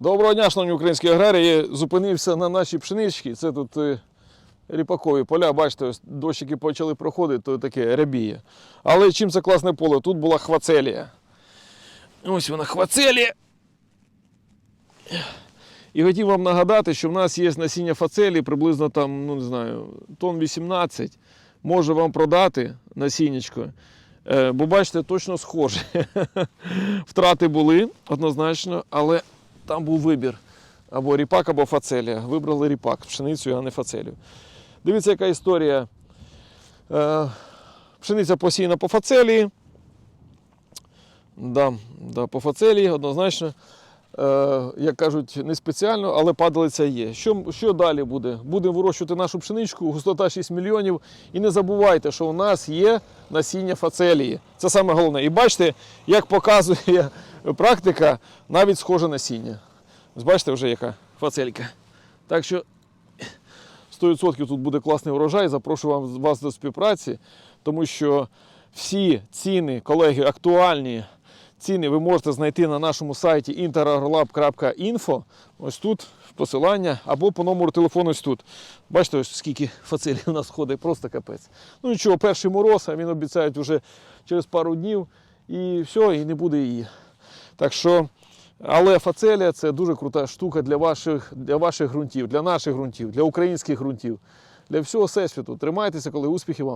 Доброго дня, шановні українські аграрії. Зупинився на нашій пшеничці. Це тут е, ріпакові поля. Бачите, ось дощики почали проходити, то таке рябіє. Але чим це класне поле? Тут була хвацелія. Ось вона хвацелія. І хотів вам нагадати, що в нас є насіння фацелії приблизно там, ну не знаю, тонн 18. Можу вам продати насіннячко. Е, Бо бачите, точно схоже. Втрати були однозначно, але там був вибір. Або ріпак, або фацелія. Вибрали ріпак, пшеницю, а не фацелію. Дивіться, яка історія. Е, Пшениця посіяна по фацелії. Да, да, по фацелії однозначно. Е, як кажуть, не спеціально, але падалиця є. Що, що далі буде? Будемо вирощувати нашу пшеничку, густота 6 мільйонів. І не забувайте, що у нас є насіння фацелії. Це саме головне. І бачите, як показує практика, навіть схоже насіння. Ось бачите вже яка фацелька. Так що 100% тут буде класний урожай. Запрошую вас до співпраці, тому що всі ціни, колеги, актуальні ціни ви можете знайти на нашому сайті interagrolab.info. Ось тут посилання або по номеру телефону ось тут. Бачите, ось скільки фацелів у нас ходить, просто капець. Ну нічого, перший мороз, а він обіцяють вже через пару днів і все, і не буде її. Так що, але фацелія це дуже крута штука для ваших, для ваших ґрунтів, для наших ґрунтів, для українських ґрунтів, для всього всесвіту. Тримайтеся, коли успіхів вам!